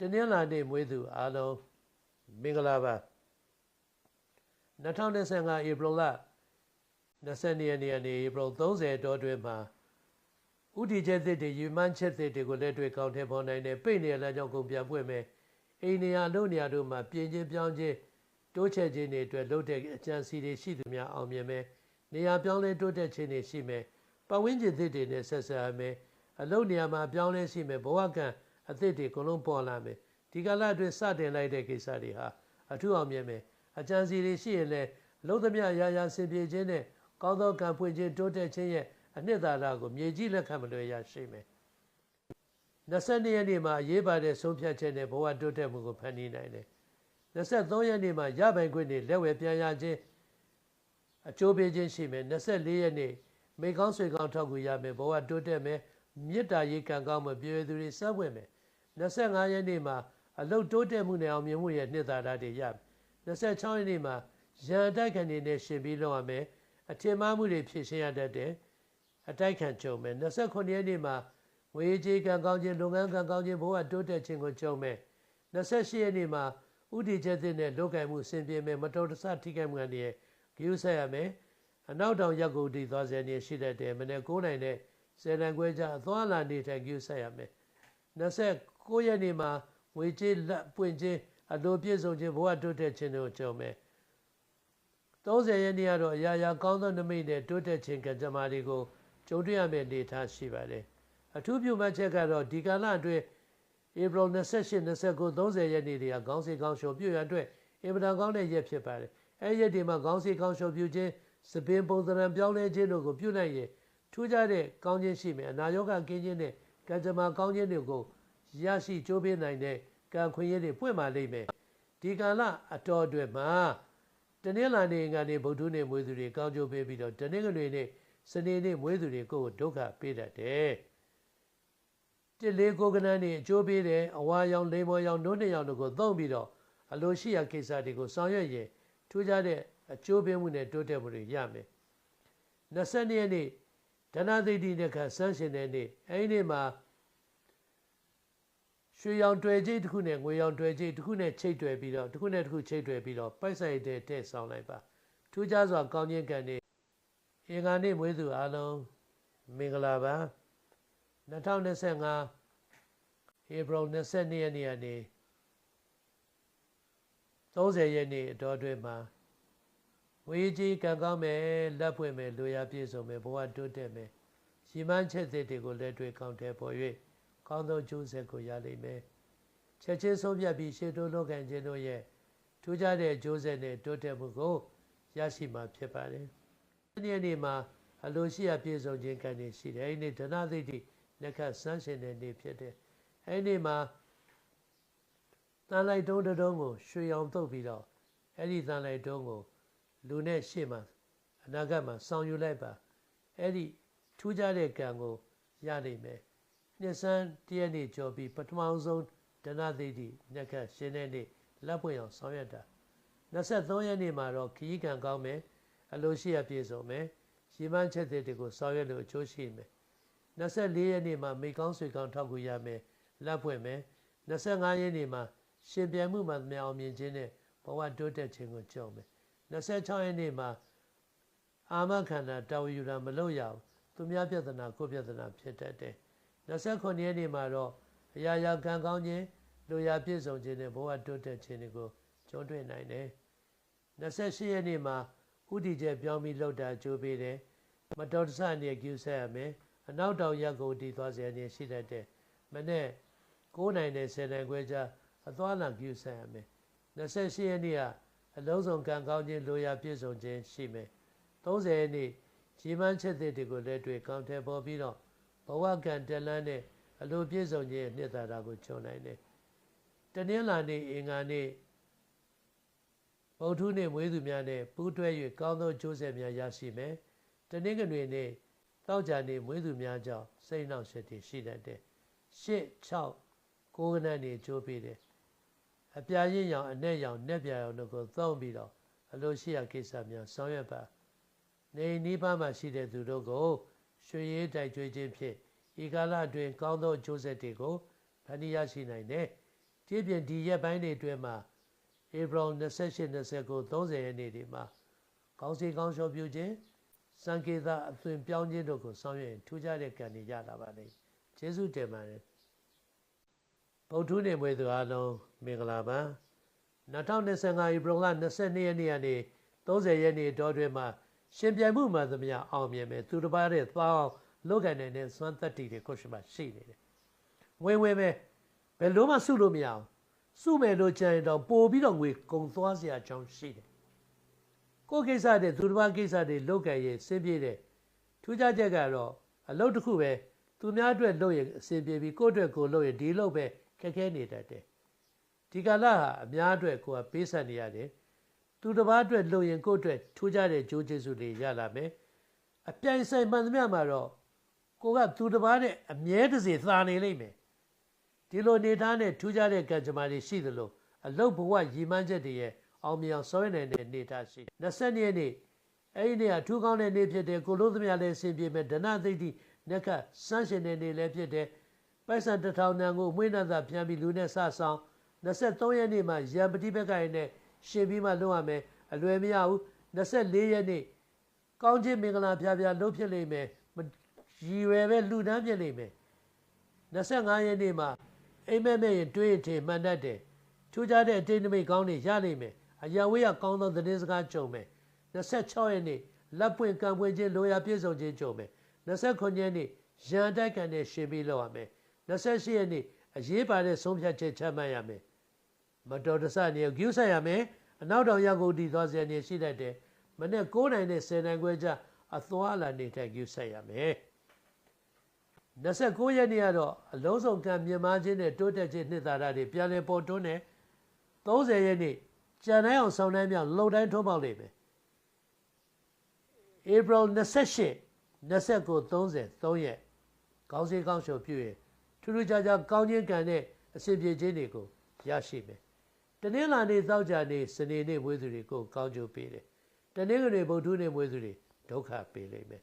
တနင်္လာနေ့မွေးသူအားလုံးမင်္ဂလာပါ2025ဧပြီလ22ရက်နေ့ကနေဧပြီ30တောတွင်မှာဥတီချက်သစ်တွေယူမှန်းချက်သစ်တွေကိုလက်တွေ့ကောင်းထည့်ပေါ်နိုင်တဲ့ပိတ်နေရလမ်းကြောင်းကုန်ပြန်ပွင့်မယ်အိန္ဒိယလုံနေရာတို့မှာပြင်ချင်းပြောင်းချင်းတိုးချဲ့ခြင်းတွေအတွက်လုပ်တဲ့အကြံစီတွေရှိသူများအောင်မြင်မယ်နေရာပြောင်းလဲတိုးတက်ခြင်းတွေရှိမယ်ပတ်ဝန်းကျင်သစ်တွေနဲ့ဆက်ဆံရမယ်အလုပ်နေရာမှာပြောင်းလဲရှိမယ်ဘဝကံ အသစ်တွေအကုန်လုံးပေါ်လာမယ်ဒီကာလအတွင်းစတင်လိုက်တဲ့ကိစ္စတွေဟာအထူးအောင်မြင်မယ်အကြံစီတွေရှိရင်လည်းလုံးသမျှရာရာဆင်ပြေခြင်းနဲ့ကောင်းသောကံဖွင့်ခြင်းတိုးတက်ခြင်းရဲ့အနှစ်သာရကိုမြေကြီးလက်ခံမလွယ်ရရှိမယ်22ရက်နေ့မှာအရေးပါတဲ့ဆုံးဖြတ်ချက်နဲ့ဘဝတိုးတက်မှုကိုဖန်တီးနိုင်တယ်23ရက်နေ့မှာရပိုင်ခွင့်တွေလက်ဝယ်ပြန်ရခြင်းအကျိုးပေးခြင်းရှိမယ်24ရက်နေ့မိကောင်းဆွေကောင်းထောက်ကူရမယ်ဘဝတိုးတက်မယ်မေတ္တာရေးကံကောင်းမှုပြေသူတွေစက်ဝင်မယ် 25ရက်နေ့မှာအလုတ်တိုးတက်မှုနဲ့အောင်မြင်မှုရဲ့နှစ်သာရတွေရမယ်26ရက်နေ့မှာရန်တိုက်ခံတွေနဲ့ရှင်ပြီးလုပ်ရမယ်အထင်မှားမှုတွေဖြည့်ရှင်းရတတ်တယ်အတိုက်ခံကြုံမယ်29ရက်နေ့မှာဝေကြီးကံကောင်းခြင်းလုပ်ငန်းကံကောင်းခြင်းဘဝတိုးတက်ခြင်းကိုကြုံမယ်28ရက်နေ့မှာဥတီချက်တဲ့နဲ့လောကင်မှုဆင်ပြေမယ်မတော်တဆထိခိုက်မှုတွေဂရုစိုက်ရမယ်အနောက်တောင်ရက်ကိုတည်သွားစေနေရှိတတ်တယ်မနေ့9နိုင်တဲ့ဆယ်တန်ခွဲကြအသွားလာနေထိုင်ဂရုစိုက်ရမယ်29 ရက်နေ့မှာဝေကြီးလက်ပွင့်ခြင်းအလိုပြည့်စုံခြင်းဘဝတိုးတက်ခြင်းတို့ကြုံမယ်30ရက်နေ့ကတော့အရာရာကောင်းသောနမိတ်နဲ့တိုးတက်ခြင်းကံကြမ္မာတွေကိုကြုံတွေ့ရမယ့်အနေအထားရှိပါတယ်အထူးပြုမှတ်ချက်ကတော့ဒီကာလအတွင်းဧပြီ28 29 30ရက်နေ့တွေကခေါင်းစီကောင်းရှုံပြုရအတွက်အင်ပဒံကောင်းတဲ့ရက်ဖြစ်ပါတယ်အဲရက်တွေမှာခေါင်းစီကောင်းရှုံပြုခြင်းစပင်ပုံစံပြောင်းလဲခြင်းတို့ကိုပြုနိုင်ရင်ထူးခြားတဲ့ကောင်းခြင်းရှိမယ်အနာရောဂါကင်းခြင်းနဲ့ကံကြမ္မာကောင်းခြင်းတွေကို ရရှိကြိုးပေးနိုင်တဲ့ကံခွင့်ရည်တွေပွင့်ပါလိမ့်မယ်ဒီကာလအတော်အတွက်မှာတနင်္လာနေ့ကနေဗုဒ္ဓနေ့မွေးသူတွေကောင်းကျိုးပေးပြီးတော့တနင်္ဂနွေနေ့စနေနေ့မွေးသူတွေကိုဒုက္ခပေးတတ်တယ်တစ်လေးကိုကနန်းနေအကျိုးပေးတယ်အဝါရောင်လိမ္မော်ရောင်နှုတ်နှစ်ရောင်တို့ကိုသုံးပြီးတော့အလိုရှိရာကိစ္စတွေကိုဆောင်ရွက်ရင်ထူးခြားတဲ့အကျိုးပေးမှုနဲ့တိုးတက်မှုတွေရမယ်22ရက်နေ့ဒဏသိတိနဲ့ခဆန်းရှင်တဲ့နေ့အဲဒီနေ့မှာ ရွှေရောင်တွေ့ကြီးတစ်ခုနဲ့ငွေရောင်တွေ့ကြီးတစ်ခုနဲ့ချိတ်တွယ်ပြီးတော့တစ်ခုနဲ့တစ်ခုချိတ်တွယ်ပြီးတော့ပိုက်ဆိုင်တဲ့တဲ့ဆောင်လိုက်ပါထူးခြားစွာကောင်းခြင်းကံနေအင်္ဂါနေ့မွေးသူအားလုံးမင်္ဂလာပါ2025ဧပြီ22ရက်နေ့ကနေ30ရက်နေ့အတော်အတွင်းမှာဝေကြီးကံကောင်းမယ်လက်ဖွင့်မယ်လူရပြည့်စုံမယ်ဘဝတိုးတက်မယ်ရှိမှန်းချက်တွေကိုလက်တွေ့ကောင်းတယ်ပေါ်၍ ကောင်းသောကျိုးဆက်ကိုရလိမ့်မယ်ချက်ချင်းဆုံးဖြတ်ပြီးရှေ့တိုးလုပ်ခံခြင်းတို့ရဲ့ထူးခြားတဲ့ကျိုးဆက်နဲ့တိုးတက်မှုကိုရရှိမှာဖြစ်ပါတယ်ဒီနေ့မှာအလိုရှိအပြည့်စုံခြင်းကံနေရှိတယ်အဲ့ဒီဒနာသိတိလက်ခဆန်းရှင်တဲ့နေ့ဖြစ်တယ်အဲ့ဒီမှာတန်လိုက်တုံးတုံးကိုရွှေရောင်တုပ်ပြီးတော့အဲ့ဒီတန်လိုက်တုံးကိုလူနဲ့ရှေ့မှာအနာဂတ်မှာဆောင်ယူလိုက်ပါအဲ့ဒီထူးခြားတဲ့ကံကိုရနိုင်မယ် နှစ်ဆန်းတရက်နေ့ကျော်ပြီးပထမဆုံးဒနသိတိညက်ကရှင်တဲ့နေ့လက်ပွင့်အောင်ဆောင်ရွက်တာ23ရက်နေ့မှာတော့ခီးကံကောင်းမယ်အလိုရှိရပြည့်စုံမယ်ရည်မှန်းချက်တွေကိုဆောင်ရွက်လို့အကျိုးရှိမယ်24ရက်နေ့မှာမိကောင်းဆွေကောင်းထောက်ကူရမယ်လက်ပွင့်မယ်25ရက်နေ့မှာရှင်ပြိုင်မှုမှာမြောင်မြင်ခြင်းနဲ့ဘဝတိုးတက်ခြင်းကိုကြုံမယ်26ရက်နေ့မှာအာမခန္ဓာတာဝယူတာမလုပ်ရဘူးသူများပြဿနာကိုပြဿနာဖြစ်တတ်တယ် 29ရက်နေ့မှာတော့အရာရာကံကောင်းခြင်းလူရာပြည့်စုံခြင်းနဲ့ဘဝတိုးတက်ခြင်းတွေကိုကြုံတွေ့နိုင်တယ်28ရက်နေ့မှာဥတီကျပြောင်းပြီးလှုပ်တာကြိုးပေးတယ်မတော်တဆအနေကျူးဆက်ရမယ်အနောက်တောင်ရက်ကိုတည်သွားစေအနေရှိတတ်တယ်မနေ့9နိုင်နဲ့10နိုင်ခွဲကြားအသွားလာကျူးဆက်ရမယ်28ရက်နေ့ကအလုံးစုံကံကောင်းခြင်းလိုရာပြည့်စုံခြင်းရှိမယ်30ရက်နေ့ဂျီမန်းချက်တွေကိုလက်တွေ့ကောင်းတယ်ပေါ်ပြီးတော့ ဘဝကံတလန်းနဲ့အလိုပြည့်စုံခြင်းနှစ်သာရကိုခြုံနိုင်တယ်တနင်္လာနေ့အင်္ဂါနေ့ဗုဒ္ဓနေ့မွေးသူများနဲ့ပူးတွဲ၍ကောင်းသောကျိုးဆက်များရရှိမယ်တနင်္ဂနွေနေ့တောက်ကြနေ့မွေးသူများကြောင့်စိတ်နှောက်ယှက်တွေရှိတတ်တယ်ရှစ်6 9ခဏနေကြိုးပေးတယ်အပြာရင်းရောင်အနဲ့ရောင်နဲ့ပြရောင်တို့ကိုသုံးပြီးတော့အလိုရှိရာကိစ္စများဆောင်ရွက်ပါနေနိဗ္ဗာန်မှာရှိတဲ့သူတို့ကို ရွှေရည်တိုက်ကြွေးခြင်းဖြင့်ဤကာလအတွင်းကောင်းသောအကျိုးဆက်တွေကိုဖန်တီးရရှိနိုင်တယ်ဒီပြင်ဒီရက်ပိုင်းတွေအတွင်းမှာဧပြီ28 29 30ရက်နေ့တွေမှာကောင်းစီကောင်းလျှော်ပြုခြင်းစံကေတာအသွင်ပြောင်းခြင်းတို့ကိုဆောင်ရွက်ရင်ထူးခြားတဲ့ကံတွေရလာပါလိမ့်ကျေးဇူးတင်ပါတယ်ဗုဒ္ဓနေမွေသူအားလုံးမင်္ဂလာပါ2025ဧပြီလ22ရက်နေ့ကနေ30ရက်နေ့တောတွင်မှာ ရှင်ပြိုင်မှုမှန်သမျှအောင်မြင်မယ်သူတစ်ပါးတဲ့သွားအောင်လုပ်ကိုင်နိုင်တဲ့စွမ်းသက်တည်တွေကိုရှိမှရှိနေတယ်ဝင်ဝင်ပဲဘယ်လို့မှစုလို့မရအောင်စုမယ်လို့ကြံရင်တော့ပို့ပြီးတော့ငွေကုန်သွားစရာအကြောင်းရှိတယ်ကိုယ်ကိစ္စတဲ့သူတစ်ပါးကိစ္စတွေလုပ်ကြရင်စင်ပြေတယ်ထူးခြားချက်ကတော့အလုပ်တစ်ခုပဲသူများအတွက်လုပ်ရင်အဆင်ပြေပြီးကိုယ့်အတွက်ကိုလုပ်ရင်ဒီလုပ်ပဲခက်ခဲနေတတ်တယ်ဒီကာလဟာအများအတွက်ကိုယ်ကပေးဆက်နေရတယ် သူတစ်ပါးအတွက်လုပ်ရင်ကိုယ့်အတွက်ထူးခြားတဲ့ကြိုးကျေးဇူးတွေရလာမယ်အပြိုင်ဆိုင်မှန်သမျှမှာတော့ကိုကသူတစ်ပါးနဲ့အမြဲတစေသာနေလိမ့်မယ်ဒီလိုနေသားနဲ့ထူးခြားတဲ့ကံကြမ္မာတွေရှိသလိုအလုတ်ဘဝရည်မှန်းချက်တွေရဲ့အောင်မြင်အောင်ဆောင်ရွက်နိုင်တဲ့နေသားရှိ20ရက်နေ့အဲ့ဒီနေ့ကထူးကောင်းတဲ့နေ့ဖြစ်တယ်ကိုလို့သမျှလည်းအဆင်ပြေမယ်ဒနသိတိနက္ခစမ်းရှင်တဲ့နေ့လည်းဖြစ်တယ်ပိုက်ဆံတစ်ထောင်တန်ကိုမွေးနှံသာပြန်ပြီးလူနဲ့ဆဆောင်23ရက်နေ့မှာရံပတိဘက်ကရင်နဲ့ ရှင်ပြီးမှလုပ်ရမယ်အလွယ်မရဘူး24ရက်နေ့ကောင်းခြင်းမင်္ဂလာဖျားဖျားလုပ်ဖြစ်လိမ့်မယ်ရည်ရွယ်ပဲလူတန်းဖြစ်လိမ့်မယ်25ရက်နေ့မှာအိမ်မက်မဲ့ရင်တွေးထင်မှန်တတ်တယ်ထူးခြားတဲ့အတိတ်နမိတ်ကောင်းတွေရလိမ့်မယ်အရာဝေးရကောင်းသောသတင်းစကားကြုံမယ်26ရက်နေ့လက်ပွင့်ကံပွင့်ခြင်းလိုရာပြည့်စုံခြင်းကြုံမယ်29ရက်နေ့ရန်တိုက်ကန်နဲ့ရှင်ပြီးလောက်ရမယ်28ရက်နေ့အရေးပါတဲ့ဆုံးဖြတ်ချက်ချမှတ်ရမယ် မတော်တဆနေဂုဆက်ရမယ်အနောက်တောင်ရောက်ကိုတည်သွားစေနေရှိတတ်တယ်မနေ့9နိုင်နဲ့10နိုင်ခွဲကြအသွားလာနေထိုင်ဂုဆက်ရမယ်29ရက်နေ့ကတော့အလုံးစုံကံမြင်မာခြင်းနဲ့တိုးတက်ခြင်းနှစ်သာရတွေပြန်လည်ပေါ်တွန်းတယ်30ရက်နေ့ကြံတိုင်းအောင်ဆောင်တိုင်းမြောက်လုံတိုင်းထုံးပေါက်လိမ့်မယ်ဧပြီ28 29 30 3ရက်ကောင်းစေးကောင်းရှုံပြုရင်ထူးထူးခြားခြားကောင်းခြင်းကံနဲ့အစဉ်ပြေခြင်းတွေကိုရရှိမယ်တ နင်္လာနေ့သောကြာနေ့စနေနေ့မွေးသူတွေကိုကောင်းကျိုးပေးတယ်တနင်္ဂနွေဗုဒ္ဓနေ့မွေးသူတွေဒုက္ခပေးလိမ့်မယ်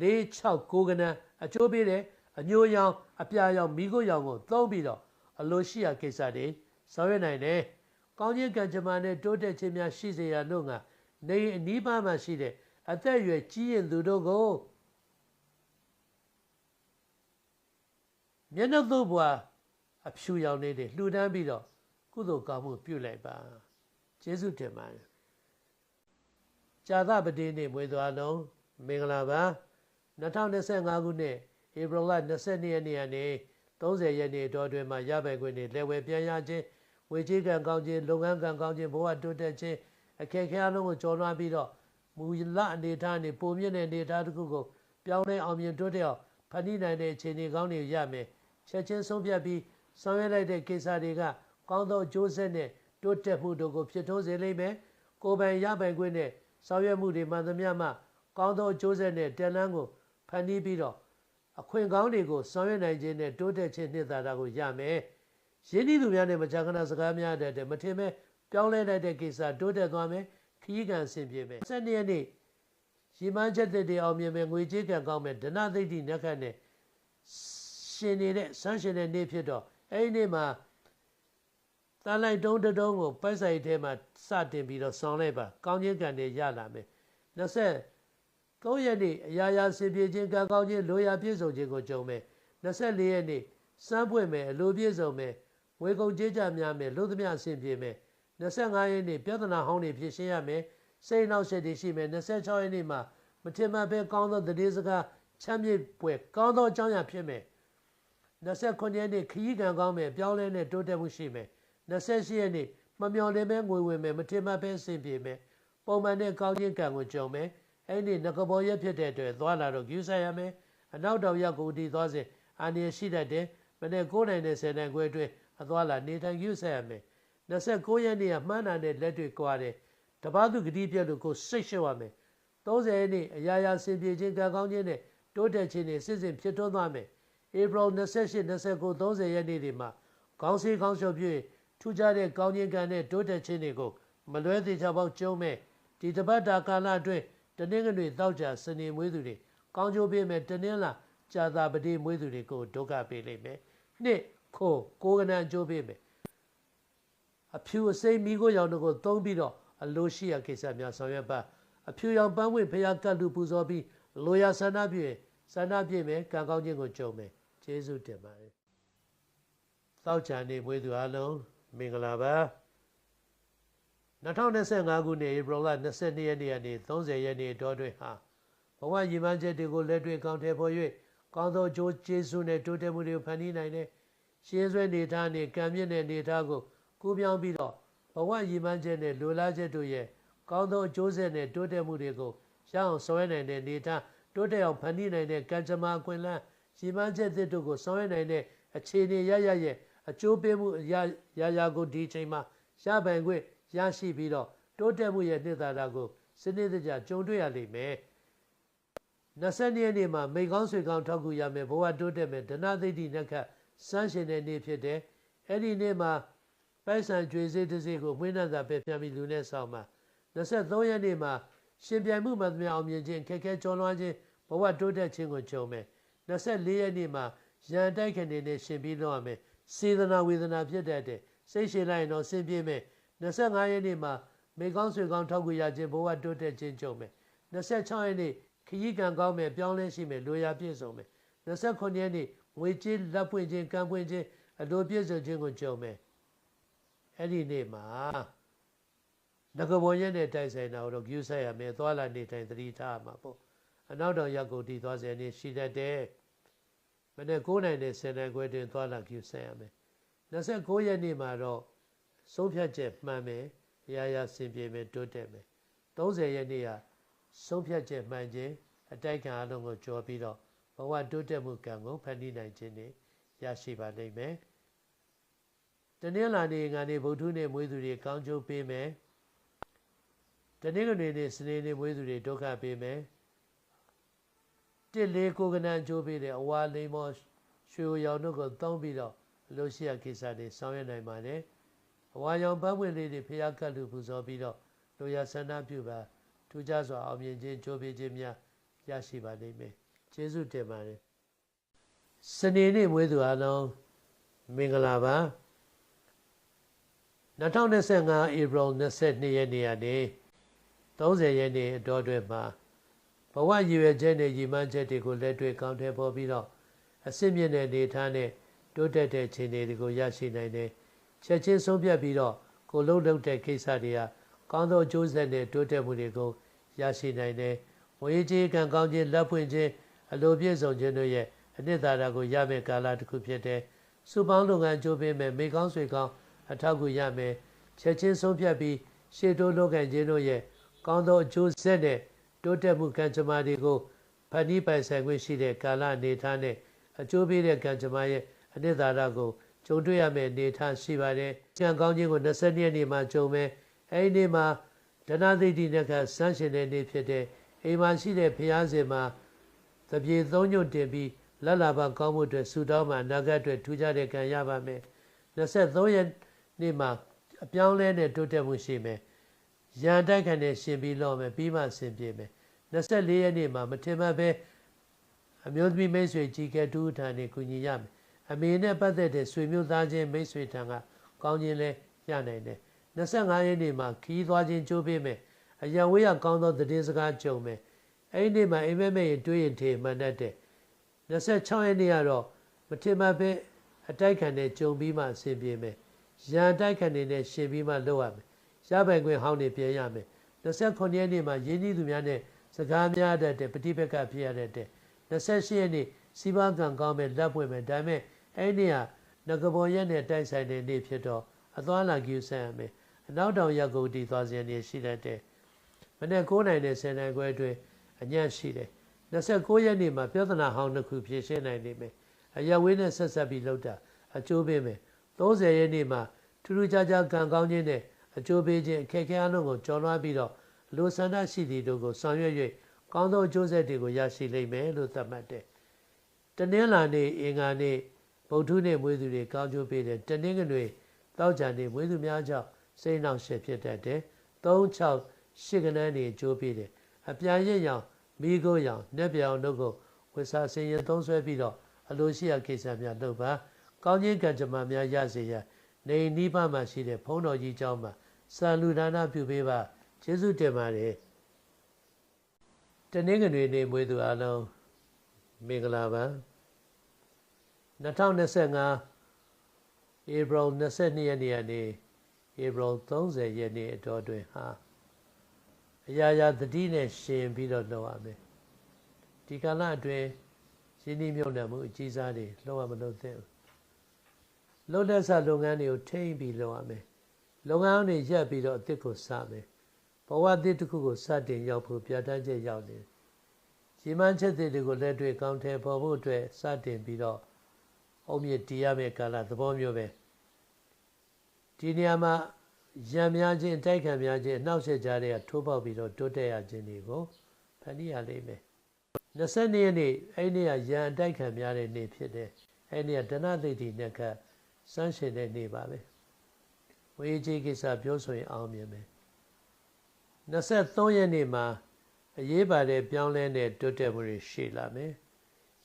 ၄6 9ကနန်းအကျိုးပေးတယ်အညိုရောင်အပြာရောင်မိခိုးရောင်ကိုသုံးပြီးတော့အလိုရှိရာကိစ္စတွေဆောင်ရွက်နိုင်တယ်ကောင်းခြင်းကံကြမ္မာနဲ့တိုးတက်ခြင်းများရှိစေရလို့ငါနေအနီးပါးမှာရှိတဲ့အသက်အရွယ်ကြီးရင်သူတို့ကိုမျက်နှာသို့ဘွာအဖြူရောင်လေးတွေလှူဒန်းပြီးတော့ ကုသိုလ်ကောင်းမှုပြုလိုက်ပါကျေးဇူးတင်ပါတယ်ဇာသပတိနေ့မွေးသွားလုံးမင်္ဂလာပါ2025ခုနှစ်ဧပြီလ22ရက်နေ့ကနေ30ရက်နေ့တော်တွင်မှရပိုင်ခွင့်တွေလက်ဝဲပြန်ရခြင်းဝေကြီးကံကောင်းခြင်းလုပ်ငန်းကံကောင်းခြင်းဘဝတိုးတက်ခြင်းအခက်အခဲအလုံးကိုကျော်လွှားပြီးတော့မူလအနေထားနဲ့ပုံမြင့်တဲ့အနေထားတစ်ခုကိုပြောင်းလဲအောင်မြင်တိုးတက်အောင်ဖန်တီးနိုင်တဲ့အခြေအနေကောင်းတွေရမယ်ချက်ချင်းဆုံးဖြတ်ပြီးဆောင်ရွက်လိုက်တဲ့ကိစ္စတွေက ကောင်းသောအကျိုးဆက်နဲ့တိုးတက်မှုတို့ကိုဖြစ်ထွန်းစေလိမ့်မယ်ကိုယ်ပိုင်ရပိုင်ခွင့်နဲ့ဆောင်ရွက်မှုတွေမှန်သမျှမှကောင်းသောအကျိုးဆက်နဲ့တန်လန်းကိုဖန်တီးပြီးတော့အခွင့်ကောင်းတွေကိုဆောင်ရွက်နိုင်ခြင်းနဲ့တိုးတက်ခြင်းနှစ်သာရကိုရမယ်။ရင်းနှီးသူများနဲ့မကြာခဏစကားများတဲ့မထင်မဲ့ပြောင်းလဲလိုက်တဲ့ကိစ္စတိုးတက်သွားမယ်။ခရီးကံဆင်ပြေမယ်။12ရက်နေ့ရီမန်းချက်တဲ့အောင်မြင်မယ်ငွေကြေးကံကောင်းမယ်ဒနသိတိနက်ခတ်နဲ့ရှင်နေတဲ့ဆန်းရှင်တဲ့နေ့ဖြစ်တော့အဲ့ဒီနေ့မှာ တန်လိုက်တုံးတုံးကိုပိုက်ဆိုင်ထဲမှာစတင်ပြီးတော့ဆောင်းလိုက်ပါကောင်းခြင်းကံတွေရလာမယ်20 3ရက်နေ့အရာရာစင်ပြေခြင်းကံကောင်းခြင်းလိုရာပြည့်စုံခြင်းကိုကြုံမယ်24ရက်နေ့စမ်းပွင့်မယ်အလိုပြည့်စုံမယ်ဝေကုံကြေးကြများမယ်လို့သမျှအဆင်ပြေမယ်25ရက်နေ့ပြဿနာဟောင်းတွေဖြေရှင်းရမယ်စိတ်နှောက်ရှက်တွေရှိမယ်26ရက်နေ့မှာမထင်မှတ်ပဲကောင်းသောတည်စကားချမ်းမြေ့ပွဲကောင်းသောအကြောင်းအရာဖြစ်မယ်29ရက်နေ့ခရီးကံကောင်းမယ်ပြောင်းလဲနဲ့တိုးတက်မှုရှိမယ် 28ရက်နေ့မမျော်လင့်ပဲငွေဝင်မယ်မထင်မှတ်ပဲအဆင်ပြေမယ်ပုံမှန်နဲ့ကောင်းခြင်းကံကိုကြုံမယ်အဲ့ဒီငကဘောရက်ဖြစ်တဲ့အတွက်သွားလာတော့ယူဆိုင်ရမယ်အနောက်တောင်ရောက်ကိုဒီသွားစဉ်အာနေရှိတတ်တယ်မနေ့9နိုင်နဲ့10နိုင်ခွဲအတွင်းအသွားလာနေထိုင်ယူဆိုင်ရမယ်29ရက်နေ့ကမှန်းနာနဲ့လက်တွေကွာတယ်တပားသူဂတိပြက်လို့ကိုစိတ်ရှော့ရမယ်30ရက်နေ့အရာရာဆင်ပြေခြင်းကံကောင်းခြင်းနဲ့တိုးတက်ခြင်းနဲ့စစ်စစ်ဖြစ်ထွန်းသွားမယ်ဧပြီ28 29 30ရက်နေ့တွေမှာခေါင်းစည်းခေါင်းလျှော်ပြည့် ထူးခြားတဲ့ကောင်းခြင်းကံနဲ့တိုးတက်ခြင်းတွေကိုမလွဲသေးချပေါက်ကျုံးမဲ့ဒီတပတ်တာကာလအတွင်းတနင်္ဂနွေတောက်ကြစနေမွေးသူတွေကောင်းကျိုးပေးမယ်တနင်္လာကြာသာပတိမွေးသူတွေကိုဒုက္ခပေးလိမ့်မယ်နှစ်ခိုကိုကနန်ကျိုးပေးမယ်အဖြူအစိမ်းမိကိုရောင်တို့ကိုသုံးပြီးတော့အလိုရှိရာကိစ္စများဆောင်ရွက်ပါအဖြူရောင်ပန်းဝင်ဖျားကတ်လူပူဇော်ပြီးလိုရာဆန္ဒပြည့်ဆန္ဒပြည့်မယ်ကံကောင်းခြင်းကိုကြုံမယ်ကျေးဇူးတင်ပါတယ်တောက်ချာနေမွေးသူအလုံး မင်္ဂလာပါ2025ခုနှစ်ဧပြီလ22ရက်နေ့ကနေ30ရက်နေ့တောတွင်ဟာဘဝရည်မှန်းချက်တွေကိုလက်တွေ့ကောင်းထည်ဖော်၍ကောင်းသောကြိုးကျေးဇူးနဲ့တိုးတက်မှုတွေကိုဖန်တီးနိုင်တဲ့ရှင်းဆွဲနေထားနဲ့ကံမြင့်တဲ့နေထားကိုကူးပြောင်းပြီးတော့ဘဝရည်မှန်းချက်နဲ့လိုလားချက်တို့ရဲ့ကောင်းသောအကျိုးဆက်နဲ့တိုးတက်မှုတွေကိုရအောင်ဆောင်ရွက်နိုင်တဲ့နေထားတိုးတက်အောင်ဖန်တီးနိုင်တဲ့ကံကြမ္မာအခွင့်အလမ်းရည်မှန်းချက်သစ်တို့ကိုဆောင်ရွက်နိုင်တဲ့အခြေအနေရရရဲ့ အကျိုးပေးမှုရရရကိုဒီချိန်မှာရပိုင်ခွင့်ရရှိပြီးတော့တိုးတက်မှုရဲ့နှစ်သာရကိုစနစ်တကျကြုံတွေ့ရလိမ့်မယ်20ရက်နေ့မှာမိကောင်းဆွေကောင်းထောက်ကူရမယ်ဘဝတိုးတက်မယ်ဒနာသိတိနက္ခစမ်းရှင်တဲ့နေ့ဖြစ်တယ်အဲ့ဒီနေ့မှာပိုက်ဆံကြွေစေးတစ်စေးကိုမွေးနှံသာပဲပြန်ပြီးလူနဲ့ဆောင်မှာ23ရက်နေ့မှာရှင်ပြိုင်မှုမှသမျှအောင်မြင်ခြင်းခက်ခဲကြောလွှမ်းခြင်းဘဝတိုးတက်ခြင်းကိုကြုံမယ်24ရက်နေ့မှာရန်တိုက်ခဏနဲ့ရှင်ပြီးတော့ရမယ် စေတနာဝေဒနာဖြစ်တတ်တဲ့စိတ်ရှည်လိုက်ရင်တော့ဆင်ပြေမယ်25ရက်နေ့မှာမေကောင်းဆွေကောင်းထောက်ကူရခြင်းဘဝတိုးတက်ခြင်းကြုံမယ်26ရက်နေ့ခရီးကံကောင်းမယ်ပြောင်းလဲရှိမယ်လိုရာပြည့်စုံမယ်29ရက်နေ့ငွေကြေးလက်ပွင့်ခြင်းကံပွင့်ခြင်းအလိုပြည့်စုံခြင်းကိုကြုံမယ်အဲ့ဒီနေ့မှာငကဘောရက်နဲ့တိုက်ဆိုင်တာတော့ကျူးဆက်ရမယ်သွားလာနေတိုင်းသတိထားမှာပေါ့အနောက်တော်ရက်ကိုတည်သွားစေနေရှိတတ်တယ် မနေ့9နိုင်နဲ့10နိုင်ခွဲတွင်သွားလာကျူးဆက်ရမယ်29ရက်နေ့မှာတော့ဆုံးဖြတ်ချက်မှန်မယ်ရရဆင်ပြေမယ်တိုးတက်မယ်30ရက်နေ့ကဆုံးဖြတ်ချက်မှန်ခြင်းအတိုက်ခံအလုံးကိုကြော်ပြီးတော့ဘဝတိုးတက်မှုကံကိုဖန်တီးနိုင်ခြင်းနဲ့ရရှိပါလိမ့်မယ်တနင်္လာနေ့ငါနေ့ဗုဒ္ဓနေ့မွေးသူတွေကောင်းကျိုးပေးမယ်တနင်္ဂနွေနေ့စနေနေ့မွေးသူတွေဒုက္ခပေးမယ် တစ်လေးကိုကနန်ကျိုးပေးတဲ့အဝါလိမ္မောရွှေရောင်တို့ကိုတောင်းပြီးတော့အလို့ရှိရကိစ္စတွေဆောင်ရွက်နိုင်ပါတယ်အဝါရောင်ပန်းပွင့်လေးတွေဖျားကတ်လူပူဇော်ပြီးတော့လိုရဆန္ဒပြုပါထူးခြားစွာအောင်မြင်ခြင်းကြိုးပေးခြင်းများရရှိပါလိမ့်မယ်ကျေးဇူးတင်ပါတယ်စနေနေ့မွေးသူအားလုံးမင်္ဂလာပါ2025 April 22ရက်နေ့ကနေ30ရက်နေ့အတော်အတွင်းမှာ ဘဝရည်ရွယ်ချက်နဲ့ရည်မှန်းချက်တွေကိုလက်တွေ့ကောင်းထည်ဖော်ပြီးတော့အစစ်မြင့်တဲ့နေထားနဲ့တိုးတက်တဲ့ခြေနေတွေကိုရရှိနိုင်တယ်ချက်ချင်းဆုံးဖြတ်ပြီးတော့ကိုလုံးလုံးတဲ့ကိစ္စတွေကကောင်းသောအကျိုးဆက်နဲ့တိုးတက်မှုတွေကိုရရှိနိုင်တယ်။ဝေကြီးကံကောင်းခြင်းလက်ဖွင့်ခြင်းအလိုပြည့်စုံခြင်းတို့ရဲ့အနှစ်သာရကိုရမယ့်ကာလတစ်ခုဖြစ်တဲ့စုပေါင်းလုပ်ငန်းကြိုးပေးမယ်မိကောင်းဆွေကောင်းအထောက်အကူရမယ်ချက်ချင်းဆုံးဖြတ်ပြီးရှေ့တိုးလုပ်ငန်းခြင်းတို့ရဲ့ကောင်းသောအကျိုးဆက်နဲ့ တိုးတက်မှုကံကြမ္မာတွေကိုဖန်တီးပိုင်ဆိုင်ခွင့်ရှိတဲ့ကာလအနေထားနဲ့အကျိုးပေးတဲ့ကံကြမ္မာရဲ့အနှစ်သာရကိုကြုံတွေ့ရမယ့်အနေထားရှိပါတယ်။ကြံကောင်းခြင်းကို20ရက်နေ့မှာကြုံမယ်။အဲဒီနေ့မှာဒနာသိတိနဲ့ကဆန်းရှင်တဲ့နေ့ဖြစ်တဲ့အိမ်မှာရှိတဲ့ဘုရားရှင်မှာတပြေသုံးညွတ်တင်ပြီးလက်လာပါကောင်းမှုအတွက်ဆုတောင်းမှာအနာဂတ်အတွက်ထူးခြားတဲ့ကံရပါမယ်23ရက်နေ့မှာအပြောင်းလဲနဲ့တိုးတက်မှုရှိမယ်ရန်တိုက်ခံနဲ့ရှင်ပြီးလောမယ်ပြီးမှဆင်ပြေမယ် 24ရက်နေ့မှာမထင်မှတ်ပဲအမျိုးသမီးမိတ်ဆွေကြီးကဲတူထံနေကူညီရမယ်အမေနဲ့ပတ်သက်တဲ့ဆွေမျိုးသားချင်းမိတ်ဆွေထံကကောင်းခြင်းလဲရနိုင်တယ်25ရက်နေ့မှာခီးသွားခြင်းကြိုးပေးမယ်အရန်ဝေးရကောင်းသောသတင်းစကားကြုံမယ်အဲ့ဒီနေ့မှာအိမ်မက်မဲ့ရင်တွေးရင်ထေမှန်တတ်တယ်26ရက်နေ့ကတော့မထင်မှတ်ပဲအတိုက်ခံနဲ့ကြုံပြီးမှအဆင်ပြေမယ်ရန်တိုက်ခံနေနဲ့ရှင်ပြီးမှလုပ်ရမယ်ရပိုင်ခွင့်ဟောင်းနေပြန်ရမယ်29ရက်နေ့မှာရင်းနှီးသူများနဲ့ စကားများတတ်တဲ့ပฏิပက္ခဖြစ်ရတဲ့28ရက်နေ့စီးပွားကံကောင်းမဲ့လက်ပွင့်မဲ့ဒါပေမဲ့အဲ့ဒီဟာငကဘောရက်နဲ့တိုက်ဆိုင်တဲ့နေ့ဖြစ်တော့အသွားလာကျူးဆန်ရမယ်အနောက်တောင်ရက်ကိုတည်သွားစဉ်နေရှိတတ်တယ်မနေ့9နိုင်နဲ့10နိုင်ခွဲအတွင်းအညံ့ရှိတယ်29ရက်နေ့မှာပြဿနာဟောင်းတစ်ခုဖြေရှင်းနိုင်နေမယ်အရဝေးနဲ့ဆက်ဆက်ပြီးလှုပ်တာအကျိုးပေးမယ်30ရက်နေ့မှာထူးထူးခြားခြားကံကောင်းခြင်းနဲ့အကျိုးပေးခြင်းအခက်အခဲအလုံးကိုကျော်လွှားပြီးတော့ လူဆန္ဒရှိသည့်တို့ကိုဆောင်ရွက်၍ကောင်းသောအကျိုးဆက်တွေကိုရရှိလိမ့်မယ်လို့သတ်မှတ်တယ်တနင်္လာနေ့အင်္ဂါနေ့ဗုဒ္ဓနေ့မွေးသူတွေကောင်းကျိုးပေးတယ်တနင်္ဂနွေတောက်ကြနေ့မွေးသူများကြောင့်စိတ်နှောင့်ယှက်ဖြစ်တတ်တယ်3 6 8ကနန်းနေအကျိုးပေးတယ်အပြာရစ်ရောင်မိကိုရောင်နှက်ပြောင်တို့ကိုဝိစာစင်ရင်သုံးဆွဲပြီးတော့အလိုရှိရာကိစ္စများလုပ်ပါကောင်းခြင်းကံကြမ္မာများရစေရနေနီးပါးမှာရှိတဲ့ဘုန်းတော်ကြီးကျောင်းမှာစာလူဒါနပြုပေးပါ ကျေးဇူးတင်ပါတယ်တနင်္ဂနွေနေ့မွေးသူအားလုံးမင်္ဂလာပါ2025ဧပြီ22ရက်နေ့ကနေဧပြီ30ရက်နေ့အတော်တွင်ဟာအရာရာတတိနဲ့ရှင်ပြီးတော့လုပ်ရမယ်ဒီကာလအတွင်းရင်းနှီးမြှုပ်နှံမှုအကြီးစားတွေလုပ်ရမလို့သင့်ဘူးလုပ်တဲ့ဆက်လုပ်ငန်းတွေကိုထိမ့်ပြီးလုပ်ရမယ်လုပ်ငန်းတွေရပ်ပြီးတော့အသစ်ကိုစမယ် ဘဝအသစ်တစ်ခုကိုစတင်ရောက်ဖို့ပြဋ္ဌာန်းချက်ရောက်နေရီမန်းချက်တွေကိုလက်တွေ့ကောင်းထဲပေါ်ဖို့အတွက်စတင်ပြီးတော့အုံမြင့်တီးရမယ့်ကာလသဘောမျိုးပဲဒီနေရာမှာရံများခြင်းတိုက်ခံများခြင်းအနှောက်အယှက်ကြားတွေကထိုးပေါက်ပြီးတော့တိုးတက်ရခြင်းတွေကိုဖန်တီးရလိမ့်မယ်22ရက်နေ့အဲ့ဒီကရံအတိုက်ခံများတဲ့နေ့ဖြစ်တယ်အဲ့ဒီကဒဏသိတိနဲ့ကစမ်းရှင်တဲ့နေ့ပါပဲဝေကြီးကိစ္စပြောဆိုရင်အောင်မြင်မယ် 23ရက်နေ့မှာအရေးပါတဲ့ပြောင်းလဲတဲ့တိုးတက်မှုတွေရှိလာမယ်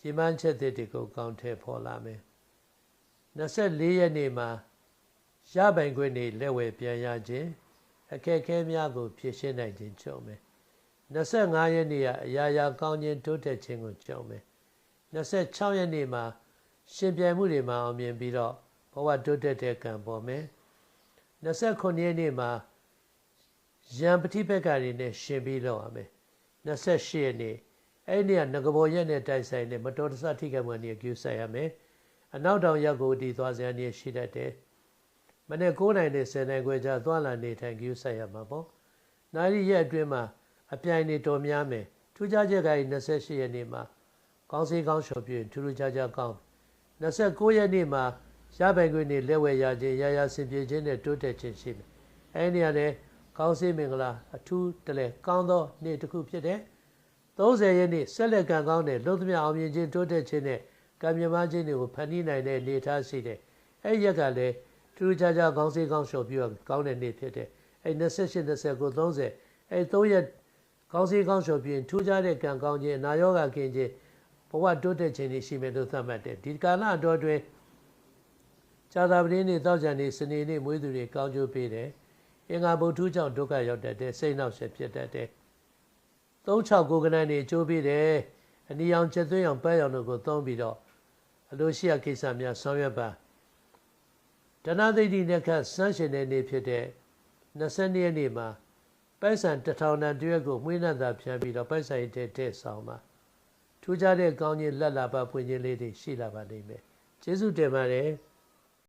ရည်မှန်းချက်တွေကိုကောင်းထဲပေါ်လာမယ်24ရက်နေ့မှာရပိုင်ခွင့်တွေလက်ဝယ်ပြန်ရခြင်းအခက်အခဲများကိုဖြေရှင်းနိုင်ခြင်းကြုံမယ်25ရက်နေ့ကအရာရာကောင်းခြင်းတိုးတက်ခြင်းကိုကြုံမယ်26ရက်နေ့မှာရှင်ပြိုင်မှုတွေမှာအောင်မြင်ပြီးတော့ဘဝတိုးတက်တဲ့ကံပေါ်မယ်29ရက်နေ့မှာ ရံပฏิပက္ခတွေနဲ့ရှင်ပြီးတော့ရမယ်28ရက်နေ့အဲ့ဒီကငကဘောရက်နဲ့တိုက်ဆိုင်တဲ့မတော်တဆထိခိုက်မှုတွေကျူဆိုင်ရမယ်အနောက်တောင်ရက်ကိုတည်သွားစရာနေရှိတတ်တယ်မနေ့9နိုင်နဲ့10နိုင်ခွဲကြာသွားလာနေထိုင်ကျူဆိုင်ရမှာပေါ့နာရီရက်အတွင်းမှာအပြိုင်နေတော်များမယ်ထူးခြားချက်က28ရက်နေ့မှာကောင်းစီကောင်းလျှော်ပြည့်ထူးထူးခြားခြားကောင်း29ရက်နေ့မှာရပိုင်ခွင့်နေလက်ဝဲရခြင်းရရဆင်ပြေခြင်းနဲ့တိုးတက်ခြင်းရှိမယ်အဲဒီနေရာနဲ့ ကောင်းစီမင်္ဂလာအထူးတလဲကောင်းသောနေ့တစ်ခုဖြစ်တယ်30ရက်နေ့ဆက်လက်ကံကောင်းတဲ့လုံသမျှအောင်မြင်ခြင်းတိုးတက်ခြင်းနဲ့ကံမြမခြင်းတွေကိုဖန်တီးနိုင်တဲ့နေသားရှိတယ်အဲဒီရက်ကလည်းထူးခြားခြားကောင်းစီကောင်းလျှော်ပြည့်ကောင်းတဲ့နေ့ဖြစ်တယ်အဲ28 29 30အဲ3ရက်ကောင်းစီကောင်းလျှော်ပြည့်ထူးခြားတဲ့ကံကောင်းခြင်းနာယောဂကင်းခြင်းဘဝတိုးတက်ခြင်းတွေရှိမယ်လို့သတ်မှတ်တယ်ဒီကာလအတော်တွင်ဇာတာပတိနေ့တောက်ကြံနေ့စနေနေ့မွေးသူတွေကောင်းကျိုးပေးတယ် အင်္ဂါဗုဒ္ဓကြောင့်ဒုက္ခရောက်တတ်တယ်စိတ်နှောက်ယှက်ဖြစ်တတ်တယ်36ကနန်းနေကျိုးပေးတယ်အနီအောင်ချက်သွင်းအောင်ပန်းရောင်တို့ကိုသုံးပြီးတော့အလိုရှိရကိစ္စများဆောင်ရွက်ပါဒနာသိတိနဲ့ခတ်စမ်းရှင်တဲ့နေ့ဖြစ်တဲ့22ရက်နေ့မှာပိုက်ဆံတထောင်တန်တရွက်ကိုမှွေးနှံသာဖြန်းပြီးတော့ပိုက်ဆံရတဲ့တဲ့ဆောင်ပါထူးခြားတဲ့ကောင်းခြင်းလက်လာပါဖွင့်ခြင်းလေးတွေရှိလာပါလိမ့်မယ်ကျေးဇူးတင်ပါတယ်